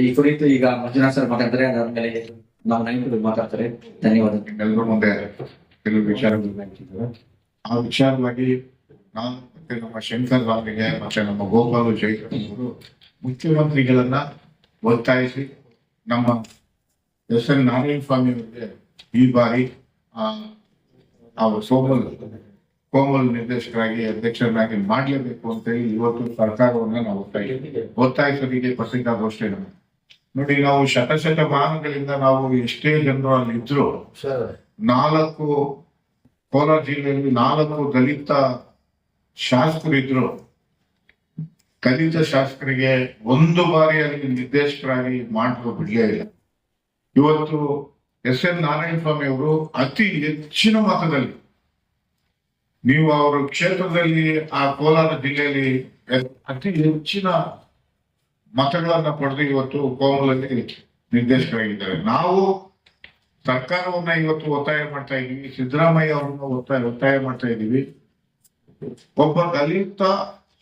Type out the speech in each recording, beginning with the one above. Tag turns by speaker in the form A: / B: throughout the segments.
A: ಈ ಕುರಿತು ಈಗ ಮಂಜುನಾಥ್ ಸರ್ ಮಾತಾಡ್ತಾರೆ ಅದಾದ್ಮೇಲೆ ನಾವು ನಾಯಕರು ಮಾತಾಡ್ತಾರೆ. ಧನ್ಯವಾದ.
B: ಎಲ್ಲರೂ ಮುಂದೆ ಕೆಲವು ವಿಚಾರಗಳು ಆ ವಿಚಾರವಾಗಿ ನಾನು ಮತ್ತೆ ನಮ್ಮ ಶಂಕರ್ ರಾವ್ರಿಗೆ ಮತ್ತೆ ನಮ್ಮ ಗೋಪಾಲು ಜೈಕರ್ ಮುಖ್ಯಮಂತ್ರಿಗಳನ್ನ ಒತ್ತಾಯಿಸಿ ನಮ್ಮ ಎಸ್ ಎನ್ ನಾರಾಯಣ ಸ್ವಾಮಿ ಅವರಿಗೆ ಈ ಬಾರಿ, ಆ ಸೋಮಲ್ ಕೋಮಲ್ ನಿರ್ದೇಶಕರಾಗಿ ಅಧ್ಯಕ್ಷರಾಗಿ ಮಾಡಲೇಬೇಕು ಅಂತ ಇವತ್ತು ಸರ್ಕಾರವನ್ನ ನಾವು ಒತ್ತಾಯಿ ಒತ್ತಾಯಿಸೋದಿಗೆ ಪತ್ರಿಕಾಗೋಷ್ಠಿಯನ್ನು ನೋಡಿ ನಾವು ಶತಶತಮಾನಗಳಿಂದ ನಾವು ಎಷ್ಟೇ ಜನರು ಅಲ್ಲಿ ಇದ್ರು ನಾಲ್ಕು ಕೋಲಾರ ಜಿಲ್ಲೆಯಲ್ಲಿ ನಾಲ್ಕು ದಲಿತ ಶಾಸಕರಿದ್ರು ದಲಿತ ಶಾಸಕರಿಗೆ ಒಂದು ಬಾರಿ ಅಲ್ಲಿ ನಿರ್ದೇಶಕರಾಗಿ ಮಾಡಲು ಬಿಡಲೇ ಇಲ್ಲ. ಇವತ್ತು ಎಸ್ ಎನ್ ನಾರಾಯಣ ಸ್ವಾಮಿ ಅವರು ಅತಿ ಹೆಚ್ಚಿನ ಮತದಲ್ಲಿ ನೀವು ಅವರ ಕ್ಷೇತ್ರದಲ್ಲಿ ಆ ಕೋಲಾರ ಜಿಲ್ಲೆಯಲ್ಲಿ ಅತಿ ಹೆಚ್ಚಿನ ಮತಗಳನ್ನ ಪಡೆದು ಇವತ್ತು ಕೋಮಲಲ್ಲಿ ನಿರ್ದೇಶಕರಾಗಿದ್ದಾರೆ. ನಾವು ಸರ್ಕಾರವನ್ನ ಇವತ್ತು ಒತ್ತಾಯ ಮಾಡ್ತಾ ಇದ್ದೀವಿ, ಸಿದ್ದರಾಮಯ್ಯ ಅವರನ್ನ ಒತ್ತಾಯ ಒತ್ತಾಯ ಮಾಡ್ತಾ ಇದ್ದೀವಿ. ಒಬ್ಬ ದಲಿತ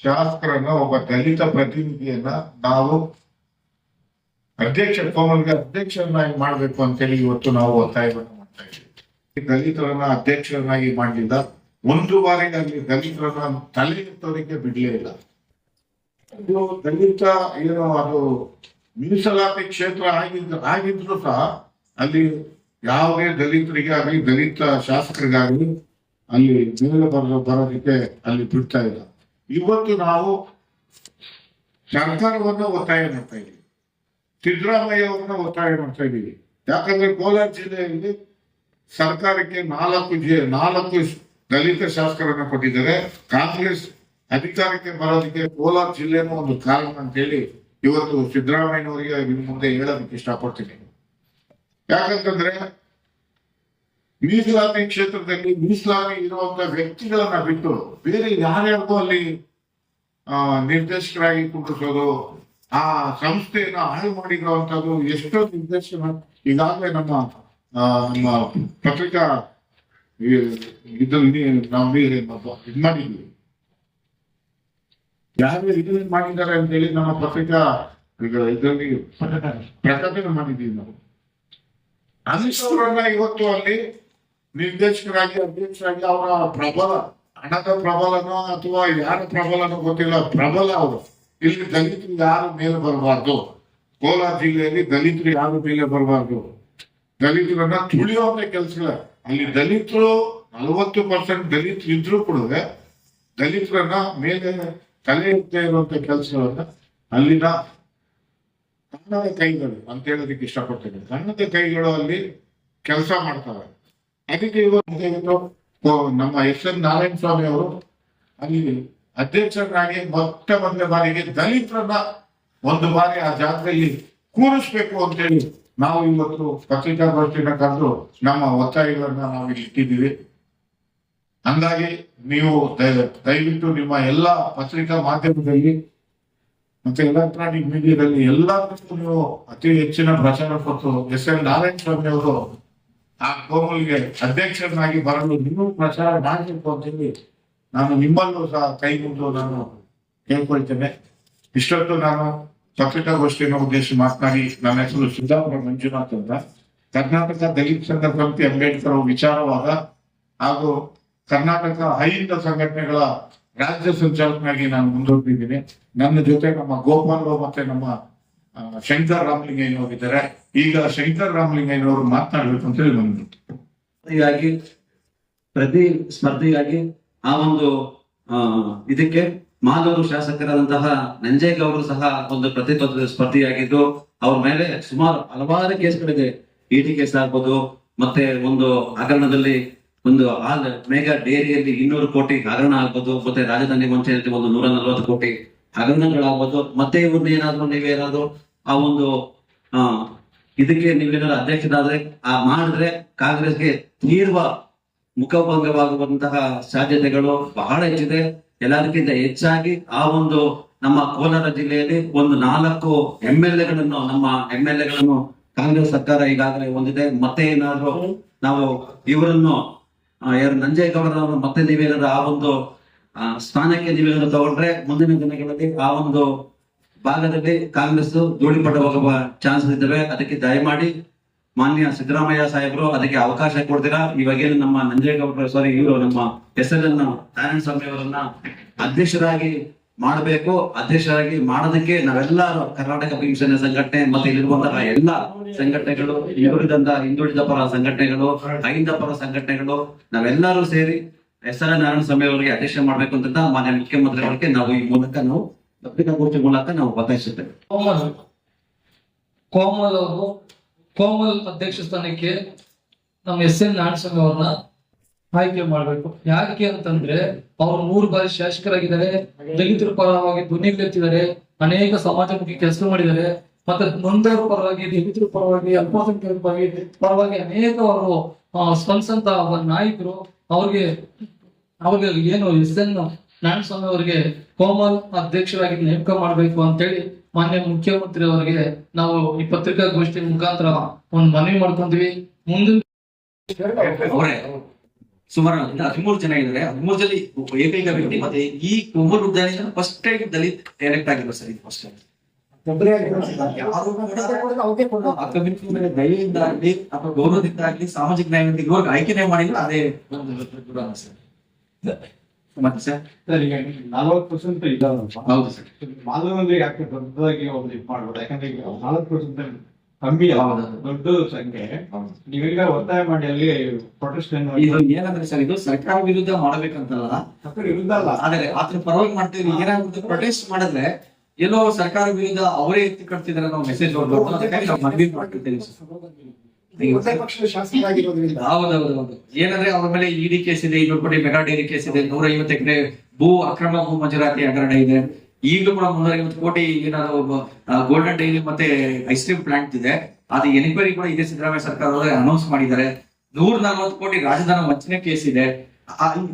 B: ಶಾಸಕರನ್ನ, ಒಬ್ಬ ದಲಿತ ಪ್ರತಿನಿಧಿಯನ್ನ ನಾವು ಅಧ್ಯಕ್ಷ ಕೋಮಲ್ಗೆ ಅಧ್ಯಕ್ಷರನ್ನಾಗಿ ಮಾಡ್ಬೇಕು ಅಂತೇಳಿ ಇವತ್ತು ನಾವು ಒತ್ತಾಯವನ್ನು ಮಾಡ್ತಾ ಇದ್ದೀವಿ. ದಲಿತರನ್ನ ಅಧ್ಯಕ್ಷರನ್ನಾಗಿ ಮಾಡಲಿಲ್ಲ. ಒಂದು ಬಾರಿ ಅಲ್ಲಿ ದಲಿತರನ್ನ ತಲೆ ಎತ್ತೋರಿಗೆ ಬಿಡ್ಲೇ ಇಲ್ಲ. ಇದು ದಲಿತ, ಏನು ಅದು ಮೀಸಲಾತಿ ಕ್ಷೇತ್ರ ಆಗಿದ್ರು ಆಗಿದ್ರು ಸಹ ಅಲ್ಲಿ ಯಾವುದೇ ದಲಿತರಿಗೆ ಆಗಲಿ, ದಲಿತ ಶಾಸಕರಿಗಾಗಲಿ ಅಲ್ಲಿ ಮೇಲೆ ಬರೋ, ಬರೋದಕ್ಕೆ ಅಲ್ಲಿ ಬಿಡ್ತಾ ಇಲ್ಲ. ಇವತ್ತು ನಾವು ಸರ್ಕಾರವನ್ನು ಒತ್ತಾಯ ಮಾಡ್ತಾ ಇದ್ದೀವಿ. ಸಿದ್ದರಾಮಯ್ಯ ಒತ್ತಾಯ ಮಾಡ್ತಾ ಇದ್ದೀವಿ. ಯಾಕಂದ್ರೆ ಕೋಲಾರ ಜಿಲ್ಲೆಯಲ್ಲಿ ಸರ್ಕಾರಕ್ಕೆ ನಾಲ್ಕು ಜಿ, ನಾಲ್ಕು ದಲಿತ ಶಾಸಕರನ್ನು ಕೊಟ್ಟಿದ್ದಾರೆ. ಕಾಂಗ್ರೆಸ್ ಅಧಿಕಾರಕ್ಕೆ ಬರೋದಕ್ಕೆ ಕೋಲಾರ ಜಿಲ್ಲೆನೂ ಒಂದು ಕಾರಣ ಅಂತ ಹೇಳಿ ಇವತ್ತು ಸಿದ್ದರಾಮಯ್ಯನವರಿಗೆ ನಿಮ್ ಮುಂದೆ ಹೇಳೋದಕ್ಕೆ ಇಷ್ಟಪಡ್ತೀನಿ. ಯಾಕಂತಂದ್ರೆ ಮೀಸಲಾತಿ ಕ್ಷೇತ್ರದಲ್ಲಿ ಮೀಸಲಾತಿ ಇರುವಂತ ವ್ಯಕ್ತಿಗಳನ್ನ ಬಿಟ್ಟು ಬೇರೆ ಯಾರ್ಯಾರಿಗೂ ಅಲ್ಲಿ ನಿರ್ದೇಶಕರಾಗಿ ಕುಂಡಿಸೋದು ಆ ಸಂಸ್ಥೆಯನ್ನ ಹಾಳು ಮಾಡಿರುವಂತದ್ದು ಎಷ್ಟೋ ನಿರ್ದೇಶನ ಈಗಾಗಲೇ ನಮ್ಮ ನಮ್ಮ ಪತ್ರಿಕಾ ಇದ್ರಲ್ಲಿ ನಾವು ಇದು ಮಾಡಿದ್ವಿ. ಯಾರು ಇದನ್ನ ಮಾಡಿದ್ದಾರೆ ಅಂತ ಹೇಳಿ ನಮ್ಮ ಪತ್ರಿಕಾ ಇದರಲ್ಲಿ ಪ್ರಕಟಣೆ ಮಾಡಿದ್ದೀವಿ ನಾವು. ಅಂಥವ್ರನ್ನ ಇವತ್ತು ಅಲ್ಲಿ ನಿರ್ದೇಶಕರಾಗಿ, ಅಧ್ಯಕ್ಷರಾಗಿ ಅವರ ಪ್ರಬಲ, ಹಣದ ಪ್ರಬಲನೋ ಅಥವಾ ಯಾರ ಪ್ರಬಲನೋ ಗೊತ್ತಿಲ್ಲ. ಪ್ರಬಲ ಅವರು. ಇಲ್ಲಿ ದಲಿತರು ಯಾರು ಮೇಲೆ ಬರಬಾರ್ದು? ಕೋಲಾರ ಜಿಲ್ಲೆಯಲ್ಲಿ ದಲಿತರು ಯಾರು ಮೇಲೆ ಬರಬಾರ್ದು? ದಲಿತರನ್ನ ತುಳಿಯುವಂತ ಕೆಲಸಗಳ ಅಲ್ಲಿ ದಲಿತರು ನಲವತ್ತು ಪರ್ಸೆಂಟ್ ದಲಿತರು ಇದ್ರು ಕೂಡ ದಲಿತರನ್ನ ಮೇಲೆ ತಲೆ ಎತ್ತೇ ಇರುವಂತ ಕೆಲಸವನ್ನ ಅಲ್ಲಿನ ಸಣ್ಣದ ಕೈಗಳು ಅಂತ ಹೇಳೋದಕ್ಕೆ ಇಷ್ಟಪಡ್ತೇನೆ. ಸಣ್ಣದ ಕೈಗಳು ಅಲ್ಲಿ ಕೆಲಸ ಮಾಡ್ತಾರೆ. ಅದಕ್ಕೆ ಇವತ್ತು ನಮ್ಮ ಎಸ್ ಎನ್ ನಾರಾಯಣ ಸ್ವಾಮಿ ಅವರು ಅಲ್ಲಿ ಅಧ್ಯಕ್ಷರಾಗಿ ಮೊಟ್ಟ ಮೊದಲ ಬಾರಿಗೆ ದಲಿತರನ್ನ ಒಂದು ಬಾರಿ ಆ ಜಾತ್ರೆಯಲ್ಲಿ ಕೂರಿಸ್ಬೇಕು ಅಂತೇಳಿ ನಾವು ಇವತ್ತು ಪತ್ರಿಕಾಗೋಷ್ಠಿನ ಕರೆದು ನಮ್ಮ ಒತ್ತಾಯಗಳನ್ನ ನಾವು ಇಟ್ಟಿದ್ದೀವಿ ಹಂಗಾಗಿ ನೀವು ದಯ- ದಯವಿಟ್ಟು ನಿಮ್ಮ ಎಲ್ಲ ಪತ್ರಿಕಾ ಮಾಧ್ಯಮದಲ್ಲಿ ಮತ್ತೆ ಎಲೆಕ್ಟ್ರಾನಿಕ್ ಮೀಡಿಯಾದಲ್ಲಿ ಎಲ್ಲದಕ್ಕೂ ನೀವು ಅತಿ ಹೆಚ್ಚಿನ ಪ್ರಚಾರ ಕೊಟ್ಟು ಎಸ್ ಎಲ್ ನಾರಾಯಣ ಸ್ವಾಮಿ ಅವರು ಆ ಕೋಮಲ್ಗೆ ಅಧ್ಯಕ್ಷರನ್ನಾಗಿ ಬರಲು ಇನ್ನೂ ಪ್ರಚಾರ ಮಾಡಬೇಕು ಅಂತೇಳಿ ನಾನು ನಿಮ್ಮಲ್ಲೂ ಸಹ ಕೈ ಮುಗಿದು ನಾನು ಕೇಳ್ಕೊಳ್ತೇನೆ. ಇಷ್ಟೊತ್ತು ನಾನು ಪತ್ರಿಕಾಗೋಷ್ಠಿಯನ್ನು ಉದ್ದೇಶಿ ಮಾತನಾಡಿ ನನ್ನ ಹೆಸರು ಸಿದ್ದಾಪುರ ಮಂಜುನಾಥ್ ಅಂತ. ಕರ್ನಾಟಕ ದಲಿತ ಸಂಘ ಸಮಿತಿ ಅಂಬೇಡ್ಕರ್ ವಿಚಾರವಾದ ಹಾಗೂ ಕರ್ನಾಟಕ ಅಹಿಂದ ಸಂಘಟನೆಗಳ ರಾಜ್ಯ ಸಂಚಾಲಕನಾಗಿ ನಾನು ಮುಂದುವರೆದಿದ್ದೀನಿ ನನ್ನ ಜೊತೆ ನಮ್ಮ ಗೋಪಾಲ್ ಮತ್ತೆ ನಮ್ಮ ಶಂಕರ್ ರಾಮಲಿಂಗಯ್ಯನವರಿದ್ದಾರೆ. ಈಗ ಶಂಕರ್ ರಾಮಲಿಂಗಯ್ಯನವರು ಮಾತನಾಡಬೇಕು ಅಂತ ಹೇಳಿ ಬಂದ್ರು
C: ಹೀಗಾಗಿ ಪ್ರತಿ ಸ್ಪರ್ಧೆಗಾಗಿ ಆ ಒಂದು ಇದಕ್ಕೆ ಮಾಲೂರು ಶಾಸಕರಾದಂತಹ ನಂಜೇಗೌಡರು ಸಹ ಒಂದು ಪ್ರತಿತ್ವದ ಸ್ಪರ್ಧಿಯಾಗಿದ್ದು ಅವ್ರ ಮೇಲೆ ಸುಮಾರು ಹಲವಾರು ಕೇಸ್ಗಳಿದೆ. ಇಡಿ ಕೇಸ್ ಆಗ್ಬೋದು, ಮತ್ತೆ ಒಂದು ಹಗರಣದಲ್ಲಿ ಒಂದು ಹಾಲ್ ಮೇಘ ಡೇರಿಯಲ್ಲಿ ಇನ್ನೂರು ಕೋಟಿ ಹಗರಣ ಆಗ್ಬೋದು, ಮತ್ತೆ ರಾಜಧಾನಿ ಮುಂಚೆ ಒಂದು ನೂರ ನಲ್ವತ್ತು ಕೋಟಿ ಹಗರಣಗಳಾಗ್ಬೋದು ಮತ್ತೆ ಇವ್ರನ್ನ ಏನಾದ್ರು ನೀವೇನಾದ್ರು ಆ ಒಂದು, ಆ, ಇದಕ್ಕೆ ನೀವೇನಾದ್ರು ಅಧ್ಯಕ್ಷರಾದ್ರೆ, ಆ ಮಾಡಿದ್ರೆ ಕಾಂಗ್ರೆಸ್ಗೆ ತೀರ್ವ ಮುಖಭಂಗವಾಗುವಂತಹ ಸಾಧ್ಯತೆಗಳು ಬಹಳ ಹೆಚ್ಚಿದೆ. ಎಲ್ಲದಕ್ಕಿಂತ ಹೆಚ್ಚಾಗಿ ಆ ಒಂದು ನಮ್ಮ ಕೋಲಾರ ಜಿಲ್ಲೆಯಲ್ಲಿ ಒಂದು ನಾಲ್ಕು ಎಂ ಎಲ್ ಎಗಳನ್ನು ನಮ್ಮ ಎಂ ಎಲ್ ಎಗಳನ್ನು ಕಾಂಗ್ರೆಸ್ ಸರ್ಕಾರ ಈಗಾಗಲೇ ಹೊಂದಿದೆ. ಮತ್ತೆ ಏನಾದ್ರು ನಾವು ಇವರನ್ನು ಯಾರು ನಂಜೇಗೌಡರ ಮತ್ತೆ ನೀವೇನಾದ್ರು ಆ ಒಂದು ಸ್ಥಾನಕ್ಕೆ ನೀವೇನಾದ್ರು ತಗೊಂಡ್ರೆ ಮುಂದಿನ ದಿನಗಳಲ್ಲಿ ಆ ಒಂದು ಭಾಗದಲ್ಲಿ ಕಾಂಗ್ರೆಸ್ ಧೂಳಿಪಟ ಹೋಗುವ ಚಾನ್ಸ್ ಇದ್ದಾವೆ. ಅದಕ್ಕೆ ದಯಮಾಡಿ ಮಾನ್ಯ ಸಿದ್ದರಾಮಯ್ಯ ಸಾಹೇಬರು ಅದಕ್ಕೆ ಅವಕಾಶ ಕೊಡ್ತೀರಾ? ಇವಾಗೇನು ನಮ್ಮ ನಂಜೇಗೌಡರು ಸಾರಿ ಇವರು ನಮ್ಮ S L N Narayana Swamy ಅವರನ್ನ ಅಧ್ಯಕ್ಷರಾಗಿ ಮಾಡಬೇಕು, ಅಧ್ಯಕ್ಷರಾಗಿ ಮಾಡೋದಕ್ಕೆ ನಾವೆಲ್ಲರೂ ಕರ್ನಾಟಕ ಭೀಮಸೇನೆ ಸಂಘಟನೆ ಮತ್ತೆ ಇಲ್ಲಿರುವಂತಹ ಎಲ್ಲ ಸಂಘಟನೆಗಳು ಹಿಂದುಳಿದಂತ ಹಿಂದುಳಿದ ಪರ ಸಂಘಟನೆಗಳು ಅಹಿಂದ ಪರ ಸಂಘಟನೆಗಳು, ನಾವೆಲ್ಲರೂ ಸೇರಿ ಎಸ್ ಆರ್ ನಾರಾಯಣ ಸ್ವಾಮಿ ಅವರಿಗೆ ಅಧ್ಯಕ್ಷ ಮಾಡ್ಬೇಕು ಅಂತ ಮಾನ್ಯ ಮುಖ್ಯಮಂತ್ರಿಗಳಿಗೆ ನಾವು ಈ ಮೂಲಕ ನಾವು ಪತ್ರಿಕಾಗೋಷ್ಠಿ ಮೂಲಕ ನಾವು ಒತ್ತಾಯಿಸುತ್ತೇವೆ.
D: ಕೋಮಲ್. ಕೋಮಲ್ ಅವರು ಕೋಮಲ್ ಅಧ್ಯಕ್ಷ ಸ್ಥಾನಕ್ಕೆ ನಮ್ಮ ಎಸ್ ಎನ್ ನಾರಾಯಣಸ್ವಾಮಿ ಅವ್ರನ್ನ ಆಯ್ಕೆ ಮಾಡ್ಬೇಕು. ಯಾಕೆ ಅಂತಂದ್ರೆ ಅವ್ರು ಮೂರು ಬಾರಿ ಶಾಸಕರಾಗಿದ್ದಾರೆ, ದಲಿತರ ಪರವಾಗಿ ಧ್ವನಿಗಳೆತ್ತಿದ್ದಾರೆ ಅನೇಕ ಸಮಾಜಮುಖಿ ಕೆಲಸ ಮಾಡಿದ್ದಾರೆ, ಮತ್ತೆ ನೊಂದರ ಪರವಾಗಿ, ದಲಿತರ ಪರವಾಗಿ, ಅಲ್ಪಸಂಖ್ಯಾತರ ಪರವಾಗಿ ಪರವಾಗಿ ಅನೇಕ ಅವರು ಸ್ಪಂದಿಸಂತ ನಾಯಕರು, ಅವ್ರಿಗೆ ಅವ್ರಿಗೆ ಏನು ಎಸ್ ಎನ್ ನಾರಾಯಣಸ್ವಾಮಿ ಅವರಿಗೆ ಕೋಮಲ್ ಅಧ್ಯಕ್ಷರಾಗಿ ನೇಮಕ ಮಾಡಬೇಕು ಅಂತೇಳಿ ಮಾನ್ಯ ಮುಖ್ಯಮಂತ್ರಿ ಅವರಿಗೆ ನಾವು ಈ ಪತ್ರಿಕಾಗೋಷ್ಠಿ ಮುಖಾಂತರ ಒಂದು ಮನವಿ ಮಾಡ್ಕೊಂತೀವಿ. ಮುಂದಿನ
A: ಸುಮಾರು ಹದಿಮೂರು ಜನ ಇದ್ದಾರೆ. ಹದಿಮೂರು ಜನ ಏಕೈಕ ವ್ಯಕ್ತಿ ಮತ್ತೆ ಈ ಕುಮಾರ್ ಉದ್ಯಾನ ಫಸ್ಟ್ ಟೈಮ್ ದಲಿತ್ ಡೈರೆಕ್ಟ್ ಆಗಿರೋ ಸರ್ ಇದು ಫಸ್ಟ್ ಟೈಮ್ ದಯೆಯಿಂದ ಆಗ್ಲಿ ಅಥವಾ ಗೌರವದಿಂದ ಆಗ್ಲಿ ಸಾಮಾಜಿಕ ನ್ಯಾಯದಿಂದ ಇದುವರೆಗೂ ಆಯ್ಕೆನೇ ಮಾಡಿಲ್ಲ ಅದೇ ಒಂದು ಸರ್. ಮತ್ತೆ ಸರ್?
E: ಈಗ ನಲವತ್ತು ಪರ್ಸೆಂಟ್
A: ಹೌದು ಸರ್.
E: ಮಾನವರಿಗೆ ಯಾಕೆ ದೊಡ್ಡದಾಗಿ ಒಬ್ರು ಇದು ಮಾಡ್ಬೋದು? ಯಾಕಂದ್ರೆ ಈಗ ನಾಲ್ಕು ಪರ್ಸೆಂಟ್
A: ಹೌದು.
E: ದೊಡ್ಡ ಸಂಖ್ಯೆ. ನೀವೀಗ ಒತ್ತಾಯ ಮಾಡಿ ಅಲ್ಲಿ ಪ್ರೊಟೆಸ್ಟ್
A: ಇದು ಏನಂದ್ರೆ ಸರ್ ಇದು ಸರ್ಕಾರ ವಿರುದ್ಧ ಮಾಡಬೇಕಂತಲ್ಲ.
E: ವಿರುದ್ಧ ಅಲ್ಲ.
A: ಆದ್ರೆ ಅದ್ರ ಪರವಾಗಿ ಮಾಡ್ತೀವಿ. ಏನಾಗುತ್ತೆ ಪ್ರೊಟೆಸ್ಟ್ ಮಾಡಿದ್ರೆ ಎಲ್ಲೋ ಸರ್ಕಾರ ವಿರುದ್ಧ ಅವರೇ ಎತ್ತಿ ಕಟ್ತಿದಾರೆ ನಾವು ಮೆಸೇಜ್ ಮನವಿ ಮಾಡ್ತಿದ್ದೇವೆ ಹೌದೌದೌದು ಏನಂದ್ರೆ ಅವ್ರ ಮೇಲೆ ಇಡಿ ಕೇಸ್ ಇದೆ ಇನ್ನೊಂದು ಕೋಟಿ ಮೆಗಾ ಡೇರಿ ಕೇಸ್ ಇದೆ ನೂರ ಐವತ್ತು ಎಕರೆ ಭೂ ಅಕ್ರಮ ಭೂ ಮಂಜೂರಾತಿ ಹಗರಣ ಇದೆ. ಈಗಲೂ ಕೂಡ ಮುನ್ನೂರ ಐವತ್ತು ಕೋಟಿ ಏನಾದ್ರು ಗೋಲ್ಡನ್ ಡೈರಿ ಮತ್ತೆ ಐಸ್ ಕ್ರೀಮ್ ಪ್ಲಾಂಟ್ ಇದೆ. ಅದು ಎನ್ಕ್ವೈರಿ ಕೂಡ ಇದೇ ಸಿದ್ದರಾಮಯ್ಯ ಸರ್ಕಾರ ಅನೌನ್ಸ್ ಮಾಡಿದ್ದಾರೆ. ನೂರ ನಲ್ವತ್ತು ಕೋಟಿ ರಾಜಧಾನ ವಂಚನೆ ಕೇಸ್ ಇದೆ.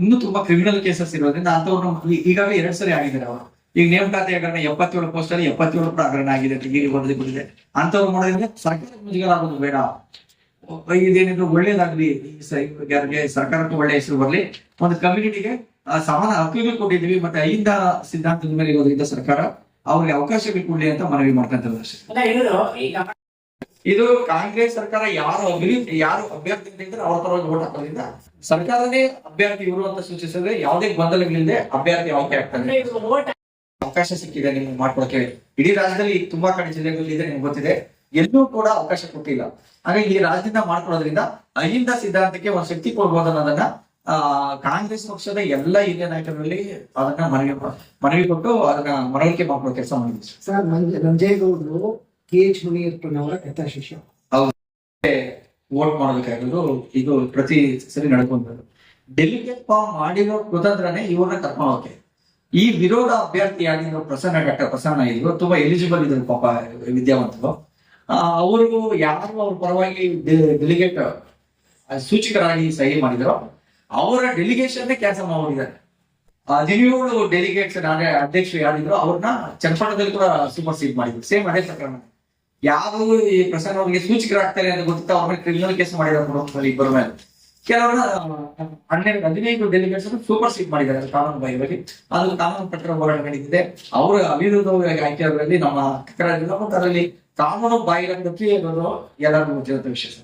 A: ಇನ್ನೂ ತುಂಬಾ ಕ್ರಿಮಿನಲ್ ಕೇಸಸ್ ಇರೋದ್ರಿಂದ ಅಂತವ್ರು ಈಗಾಗಲೇ ಎರಡ್ ಸರಿ ಆಗಿದ್ದಾರೆ ಅವರು. ಈಗ ನೇಮಕಾತಿ ಹಗರಣ ಎಪ್ಪತ್ತೇಳು ಪೋಸ್ಟ್ ಅಲ್ಲಿ ಎಪ್ಪತ್ತೇಳು ಕೂಡ ಹಗರಣ ಆಗಿದೆ ಟಿಗಿರಿ ವರದಿ ಬಂದಿದೆ. ಅಂತವ್ರು ಮಾಡೋದ್ರಿಂದ ಸರ್ಕಾರ ಮುಜುಗರ ಆಗೋದು ಬೇಡ ಇದೇನಿದ್ರು ಒಳ್ಳೇದಾಗ್ಲಿ ಸರ್ಕಾರಕ್ಕೆ ಒಳ್ಳೆ ಹೆಸರು ಬರಲಿ. ಒಂದು ಕಮ್ಯುನಿಟಿಗೆ ಸಮಾನ ಹಕ್ಕಿಗೆ ಕೊಟ್ಟಿದ್ದೀವಿ ಮತ್ತೆ ಐದ ಸಿದ್ಧಾಂತದ ಮೇಲೆ ಇರೋದ್ರಿಂದ ಸರ್ಕಾರ ಅವ್ರಿಗೆ ಅವಕಾಶಗಳು ಕೊಡ್ಲಿ ಅಂತ ಮನವಿ ಮಾಡ್ಕೊಂತಾರೆ ಅಷ್ಟೇ. ಇದು ಕಾಂಗ್ರೆಸ್ ಸರ್ಕಾರ ಯಾರು ಅಭಿವೃದ್ಧಿ ಯಾರು ಅಭ್ಯರ್ಥಿ ಅವ್ರ ಪರವಾಗಿ ಓಟ್ ಹಾಕೋದ್ರಿಂದ ಸರ್ಕಾರನೇ ಅಭ್ಯರ್ಥಿ ಇವರು ಅಂತ ಸೂಚಿಸಿದ್ರೆ ಯಾವುದೇ ಗೊಂದಲಗಳಿಲ್ಲದೆ ಅಭ್ಯರ್ಥಿ ಆಯ್ಕೆ ಆಗ್ತಾನೆ ಅವಕಾಶ ಸಿಕ್ಕಿದೆ ನಿಮ್ಗೆ ಮಾಡ್ಕೊಳಕ್ಕೆ ಇಡೀ ರಾಜ್ಯದಲ್ಲಿ ತುಂಬಾ ಕಡೆ ಜಿಲ್ಲೆಗಳಲ್ಲಿ ಇದೆ ನಿಮ್ಗೆ ಗೊತ್ತಿದೆ. ಎಲ್ಲೂ ಕೂಡ ಅವಕಾಶ ಕೊಟ್ಟಿಲ್ಲ. ಹಾಗಾಗಿ ಈ ರಾಜ್ಯದಿಂದ ಮಾಡ್ಕೊಳ್ಳೋದ್ರಿಂದ ಅಹಿಂದ ಸಿದ್ಧಾಂತಕ್ಕೆ ಒಂದು ಶಕ್ತಿ ಕೊಡ್ಬೋದು ಅನ್ನೋದನ್ನ ಆ ಕಾಂಗ್ರೆಸ್ ಪಕ್ಷದ ಎಲ್ಲ ಹಿರಿಯ ನಾಯಕರಲ್ಲಿ ಅದನ್ನ ಮನವಿ ಮನವಿ ಕೊಟ್ಟು ಅದನ್ನ ಮನವರಿಕೆ ಮಾಡುವ ಕೆಲಸ ಮಾಡಿದ್ರು. ಸರ್.
F: ಸರ್ ನಂಜ- ನಂಜೇಗೌಡರು ಕೆ ಎಚ್ ಮುನಿಯಪ್ಪನವರ ಶಿಷ್ಯ.
A: ವೋಟ್ ಮಾಡಬೇಕಾಗಿರೋದು ಇದು ಪ್ರತಿ ಸರಿ ನಡ್ಕೊಂಡು ಡೆಲಿಗೇಟ್ ಫಾರ್ಮ್ ಮಾಡಿರೋ ಕುತಂತ್ರನೇ ಇವ್ರನ್ನ ಕರ್ಕೊಂಡು ಹೋಗಕ್ಕೆ ಈ ವಿರೋಧ ಅಭ್ಯರ್ಥಿ ಆಗಿರೋ ಪ್ರಸನ್ನ ಡಾಕ್ಟರ್ ಪ್ರಸನ್ನ ಇದ್ರು ತುಂಬಾ ಎಲಿಜಿಬಲ್ ಇದ್ರು ಪಾಪ ವಿದ್ಯಾವಂತರು. ಅವರು ಯಾರು ಅವ್ರ ಪರವಾಗಿ ಡೆಲಿಗೇಟ್ ಸೂಚಕರಾಗಿ ಸಹಿ ಮಾಡಿದ್ರು ಅವರ ಡೆಲಿಗೇಷನ್ ಕ್ಯಾನ್ಸಲ್ ಮಾಡಿದ್ದಾರೆ ಹದಿನೇಳು ಡೆಲಿಗೇಟ್ಸ್ ನಾನೇ ಅಧ್ಯಕ್ಷರು ಯಾರಿದ್ರು ಅವ್ರನ್ನ ಚನ್ನಪಟ್ಟಣದಲ್ಲಿ ಕೂಡ ಸೂಪರ್ ಸೀಟ್ ಮಾಡಿದ್ರು. ಸೇಮ್ ಅದೇ ಪ್ರಕರಣ. ಯಾರು ಈ ಪ್ರಸನ್ನ ಅವರಿಗೆ ಸೂಚಕರಾಗ್ತಾರೆ ಅಂತ ಗೊತ್ತಿತ್ತು, ಅವ್ರ ಕ್ರಿಮಿನಲ್ ಕೇಸ್ ಮಾಡಿದ್ದಾರೆ ಇಬ್ಬರ ಮೇಲೆ. ಕೆಲವರನ್ನ ಹನ್ನೆರಡು, ಹದಿನೈದು ಡೆಲಿಗೇಟ್ಸ್ ಸೂಪರ್ ಸೀಟ್ ಮಾಡಿದ್ದಾರೆ ಕಾನೂನು ಬಾಯಿಯಲ್ಲಿ ಅದು ಕಾನೂನು ಪ್ರಕಾರ ಹೋರಾಟ ನಡೀತಿದೆ ಅವರ ಅವಿರೋಧವಾಗಿ ಆಯ್ಕೆ ಅವರಲ್ಲಿ ನಮ್ಮ ಮತ್ತು ಅದರಲ್ಲಿ ಕಾನೂನು ಬಾಹಿರ ಪ್ರಕ್ರಿಯೆ ಎಲ್ಲರಿಗೂ
F: ವಿಶೇಷ.